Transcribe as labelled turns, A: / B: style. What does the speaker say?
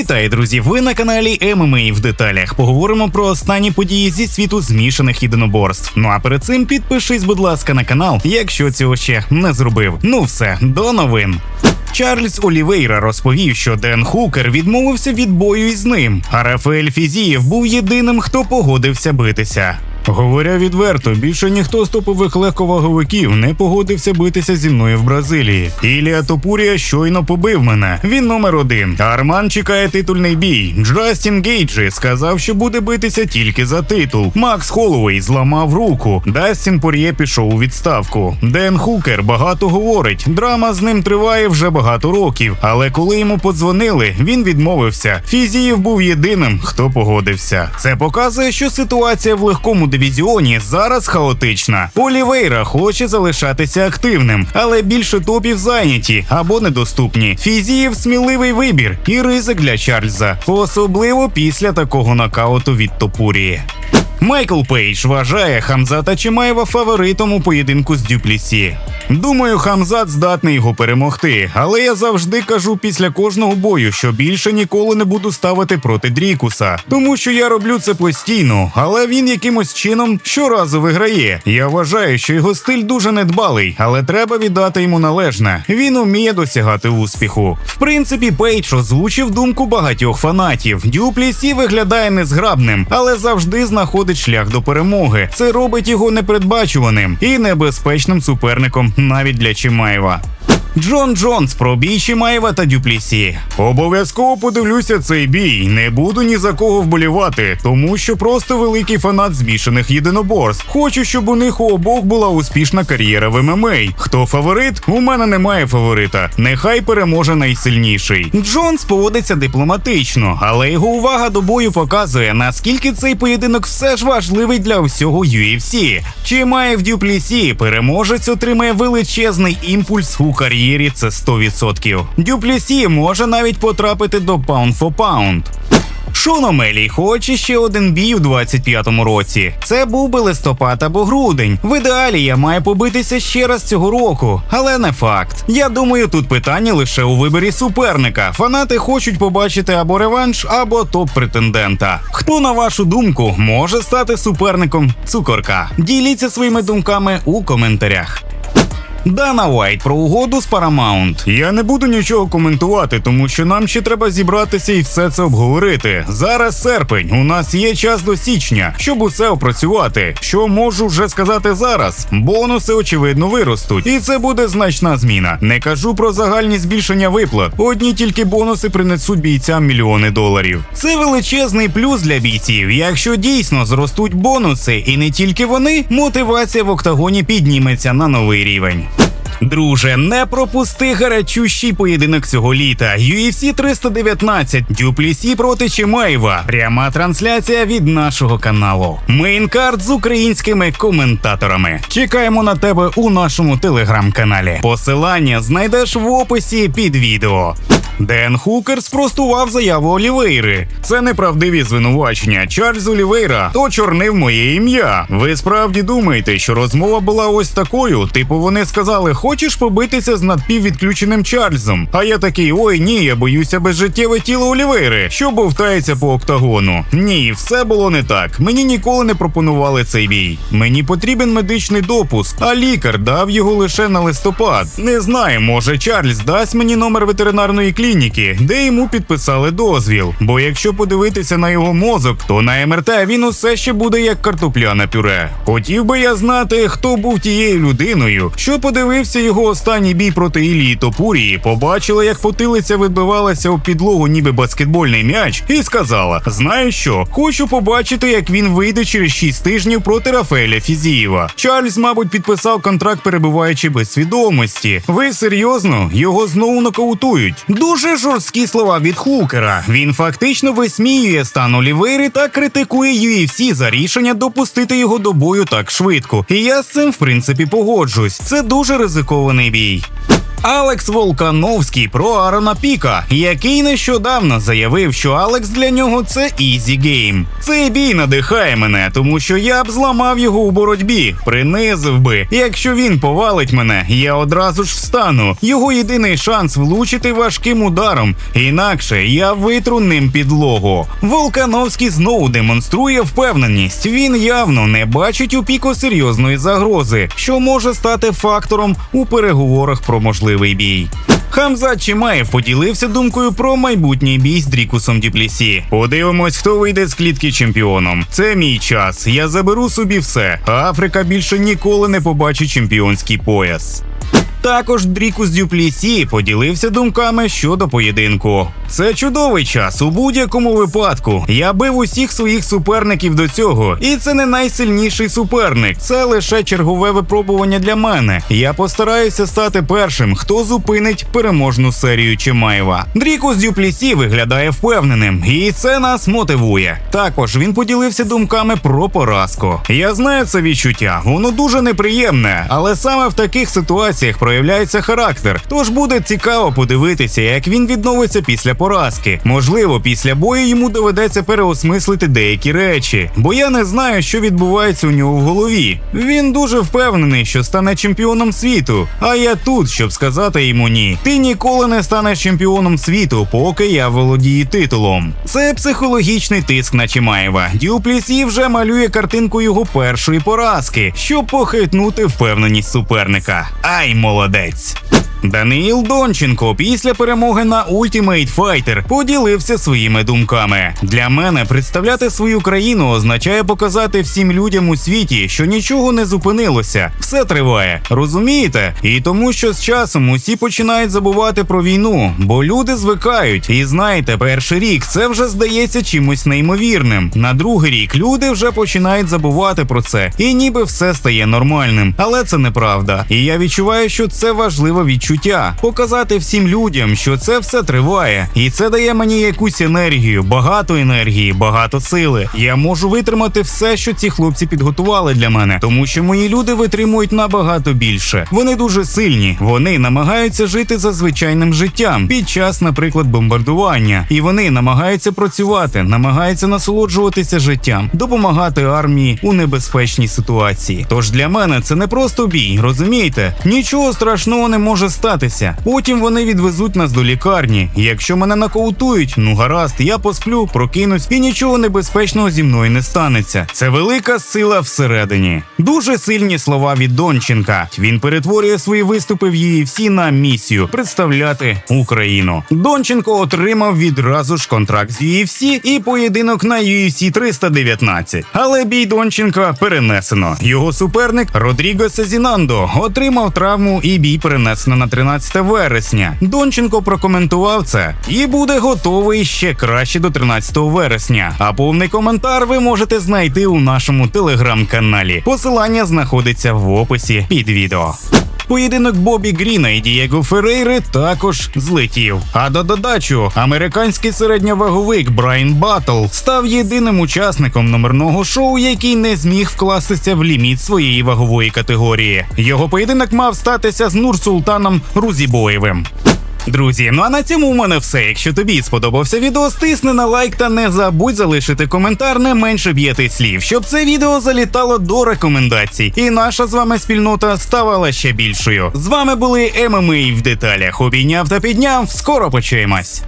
A: Вітаю, друзі! Ви на каналі ММА в деталях. Поговоримо про останні події зі світу змішаних єдиноборств. Ну а перед цим підпишись, будь ласка, на канал, якщо цього ще не зробив. Ну все, до новин. Чарльз Олівейра розповів, що Ден Хукер відмовився від бою із ним, а Рафаель Фізієв був єдиним, хто погодився битися. Говоря відверто, більше ніхто з топових легковаговиків не погодився битися зі мною в Бразилії. Ілія Топурія щойно побив мене. Він номер один. Арман чекає титульний бій. Джастін Гейджі сказав, що буде битися тільки за титул. Макс Холлоуей зламав руку. Дастін Пор'є пішов у відставку. Ден Хукер багато говорить. Драма з ним триває вже багато років. Але коли йому подзвонили, він відмовився. Фізіїв був єдиним, хто погодився. Це показує, що ситуація в легкому дивізіоні зараз хаотична. Олівейра хоче залишатися активним, але більше топів зайняті або недоступні. Фізіїв сміливий вибір і ризик для Чарльза, особливо після такого нокауту від Топурії. Майкл Пейдж вважає Хамзата Чимаєва фаворитом у поєдинку з Дюплісі. Думаю, Хамзат здатний його перемогти, але я завжди кажу після кожного бою, що більше ніколи не буду ставити проти Дрікуса, тому що я роблю це постійно, але він якимось чином щоразу виграє. Я вважаю, що його стиль дуже недбалий, але треба віддати йому належне. Він уміє досягати успіху. В принципі, Пейдж озвучив думку багатьох фанатів. Дюплісі виглядає незграбним, але завжди знаходить шлях до перемоги. Це робить його непередбачуваним і небезпечним суперником навіть для Чимаєва. Джон Джонс про бій Чимаєва та Дюплісі. Обов'язково подивлюся цей бій. Не буду ні за кого вболівати, тому що просто великий фанат змішаних єдиноборств. Хочу, щоб у них у обох була успішна кар'єра в ММА. Хто фаворит? У мене немає фаворита. Нехай переможе найсильніший. Джонс поводиться дипломатично, але його увага до бою показує, наскільки цей поєдинок все ж важливий для всього UFC. Чимаєв Дюплісі переможець отримає величезний імпульс у кар'єрі кар'єрі це 100%. Дюплісі може навіть потрапити до Pound for Pound. Шон Омелій хоче ще один бій у 25-му році. Це був би листопад або грудень. В ідеалі я маю побитися ще раз цього року, але не факт. Я думаю, тут питання лише у виборі суперника. Фанати хочуть побачити або реванш, або топ-претендента. Хто, на вашу думку, може стати суперником цукорка? Діліться своїми думками у коментарях. Дана Уайт про угоду з Paramount. Я не буду нічого коментувати, тому що нам ще треба зібратися і все це обговорити. Зараз серпень. У нас є час до січня, щоб усе опрацювати. Що можу вже сказати зараз? Бонуси очевидно виростуть, і це буде значна зміна. Не кажу про загальні збільшення виплат. Одні тільки бонуси принесуть бійцям мільйони доларів. Це величезний плюс для бійців. Якщо дійсно зростуть бонуси, і не тільки вони, мотивація в октагоні підніметься на новий рівень. Друже, не пропусти гарячущий поєдинок цього літа. UFC 319, Дюплісі проти Чимаєва. Пряма трансляція від нашого каналу. Мейнкарт з українськими коментаторами. Чекаємо на тебе у нашому телеграм-каналі. Посилання знайдеш в описі під відео. Ден Хукер спростував заяву Олівейри. Це неправдиві звинувачення. Чарльз Олівейра очорнив моє ім'я. Ви справді думаєте, що розмова була ось такою? Типу, вони сказали, хочеш побитися з надпіввідключеним Чарльзом? А я такий, ой, ні, я боюся безжиттєве тіло Олівейри, що бовтається по октагону. Ні, все було не так. Мені ніколи не пропонували цей бій. Мені потрібен медичний допуск, а лікар дав його лише на листопад. Не знаю, може Чарльз дасть мені номер ветеринарної клініки клініки, де йому підписали дозвіл. Бо якщо подивитися на його мозок, то на МРТ він усе ще буде як картопляне пюре. Хотів би я знати, хто був тією людиною, що подивився його останній бій проти Ілії Топурії, побачила, як потилиця відбивалася у підлогу, ніби баскетбольний м'яч, і сказала: Знаєш що, хочу побачити, як він вийде через 6 тижнів проти Рафаеля Фізієва. Чарльз, мабуть, підписав контракт, перебуваючи без свідомості. Ви серйозно його знову нокаутують. Дуже Дуже жорсткі слова від Хукера. Він фактично висміює стан Олівейри та критикує UFC за рішення допустити його до бою так швидко. І я з цим в принципі погоджуюсь. Це дуже ризикований бій. Алекс Волкановський про Арона Піка, який нещодавно заявив, що Алекс для нього це ізі гейм. Цей бій надихає мене, тому що я б зламав його у боротьбі, принизив би. Якщо він повалить мене, я одразу ж встану. Його єдиний шанс влучити важким ударом, інакше я витру ним підлогу. Волкановський знову демонструє впевненість. Він явно не бачить у піку серйозної загрози, що може стати фактором у переговорах про можливий бій. Хамза Чимаєв поділився думкою про майбутній бій з Дрікусом Діплісі. Подивимось, хто вийде з клітки чемпіоном. Це мій час. Я заберу собі все. Африка більше ніколи не побачить чемпіонський пояс. Також Дрікус Дюплісі поділився думками щодо поєдинку. Це чудовий час у будь-якому випадку. Я бив усіх своїх суперників до цього, і це не найсильніший суперник. Це лише чергове випробування для мене. Я постараюся стати першим, хто зупинить переможну серію Чимаєва. Дрікус Дюплісі виглядає впевненим, і це нас мотивує. Також він поділився думками про поразку. Я знаю це відчуття, воно дуже неприємне, але саме в таких ситуаціях проявляється характер. Тож буде цікаво подивитися, як він відновиться після поразки. Можливо, після бою йому доведеться переосмислити деякі речі, бо я не знаю, що відбувається у нього в голові. Він дуже впевнений, що стане чемпіоном світу. А я тут, щоб сказати йому ні. Ти ніколи не станеш чемпіоном світу, поки я володію титулом. Це психологічний тиск на Чимаєва. Дюплісі вже малює картинку його першої поразки, щоб похитнути впевненість суперника. Ай, молодець! молодець. Даниїл Донченко після перемоги на Ultimate Fighter поділився своїми думками. Для мене представляти свою країну означає показати всім людям у світі, що нічого не зупинилося, все триває. Розумієте? І тому, що з часом усі починають забувати про війну, бо люди звикають. І знаєте, перший рік це вже здається чимось неймовірним. На другий рік люди вже починають забувати про це, і ніби все стає нормальним. Але це неправда. І я відчуваю, що це важливе відчуття показати всім людям, що це все триває, і це дає мені якусь енергію, багато енергії, багато сили. Я можу витримати все, що ці хлопці підготували для мене, тому що мої люди витримують набагато більше. Вони дуже сильні. Вони намагаються жити за звичайним життям під час, наприклад, бомбардування, і вони намагаються працювати, намагаються насолоджуватися життям, допомагати армії у небезпечній ситуації. Тож для мене це не просто бій, розумієте? Нічого страшного не може статися. Потім вони відвезуть нас до лікарні. Якщо мене нокаутують, ну гаразд, я посплю, прокинусь і нічого небезпечного зі мною не станеться. Це велика сила всередині. Дуже сильні слова від Донченка. Він перетворює свої виступи в UFC на місію представляти Україну. Донченко отримав відразу ж контракт з UFC і поєдинок на UFC 319. Але бій Донченка перенесено. Його суперник Родріго Сезінандо отримав травму і бій перенесено на 13 вересня. Донченко прокоментував це і буде готовий ще краще до 13 вересня. А повний коментар ви можете знайти у нашому телеграм-каналі. Посилання знаходиться в описі під відео. Поєдинок Бобі Гріна і Дієго Ферейри також злетів. А до додачу, американський середньоваговик Брайан Баттл став єдиним учасником номерного шоу, який не зміг вкластися в ліміт своєї вагової категорії. Його поєдинок мав статися з Нур-Султаном Рузібоєвим. Друзі, ну а на цьому у мене все. Якщо тобі сподобався відео, стисни на лайк та не забудь залишити коментар не менше п'яти слів, щоб це відео залітало до рекомендацій, і наша з вами спільнота ставала ще більшою. З вами були ММА в деталях. Обійняв та підняв. Скоро почуємось.